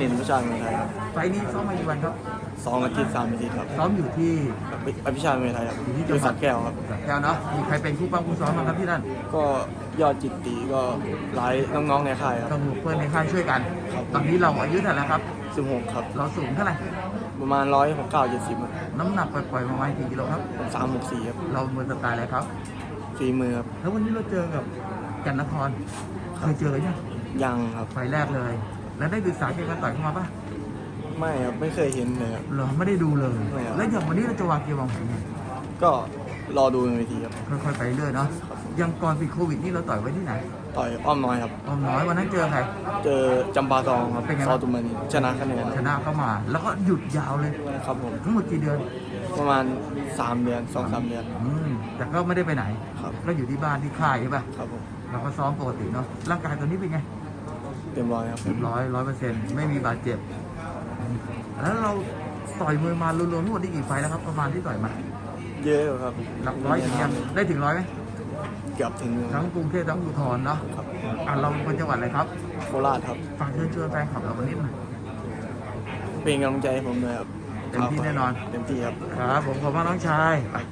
เป็นผู้ชายเมืองไทยครับไฟล์นี้ซ้อมมากี่วันครับ สองอาทิตย์สามอาทิตย์ครับซ้อมอยู่ที่อภิชาติเมืองไทยครับอยู่ที่อจังยู่หวัสัดกแก้วครับสระแก้วเนาะ มีใครเป็นคู่ปั้มคู่ซ้อมบ้างครับที่นั่น ก็ยอดจิตตีก็หลายน้องๆในค่ายคต้รัอบงเพื่อนในค่ายช่วยกันครับตอนนี้เราอายุเท่าไหร่แล้วครับสิบหกครับ เราสูงเท่าไหร่ ประมาณร้อยหกเก้าเจ็ดสิบน้ำหนักปล่อยๆประมาณกี่กิโลครับสามหกสี่ครับ เรามือสไตล์อะไรครับฝีมือครับ แล้ววันนี้เราเจอกับกันนคร เคยเจอกันยังยังครับ ไฟล์แรกเลย แล้วได้ศึกษาเกมการต่อยเข้ามาปะไม่ครับไม่เคยเห็นเลยครับ เหรอไม่ได้ดูเลย ไม่ครับ แล้วอย่างวันนี้เราจะวางเกมวางแผนไงก็รอดูในเวทีครับ ค่อยๆไปเรื่อยเนาะอยังก่อนติดโควิดนี่เราต่อยไว้ที่ไหนต่อยอ้อมน้อยครับ ออมน้อยวันนั้นเจอใคร เจอจำปาทองครับเป็นไง ซอตุมานีชนะคะแนนชนะเข้ามา แล้วก็หยุดยาวเลยครับผม ทั้งหมดกี่เดือนประมาณสามเดือนสองสามเดือน อืมแต่ก็ไม่ได้ไปไหนครับ ก็อยู่ที่บ้านที่ค่ายใช่ป่ะครับผม เราก็ซ้อมปกติเนาะร่างกายตอนนี้เป็นไง เต็มร้อยครับร้อยร้อยเปอร์เซ็นต์ไม่มีบาดเจ็บ แล้วเราต่อยมวยมารวมๆทั้งหมดได้กี่ไฟล์แล้วครับ ประมาณที่ต่อยมาเยอะอยู่ครับหลักร้อยถึงยังได้ถึงร้อยไหมเกือบถึงทั้งกรุงเทพทั้งอุทรเนาะครับอะเราเป็นคนจังหวัดอะไรครับโคราชครับฝากเชิญชวนแฟนคลับเราวันนี้หน่อยเป็นกำลังใจให้ผมเลยครับเต็มที่แน่นอนเต็มที่ครับครับผมขอบคุณน้องชายครับ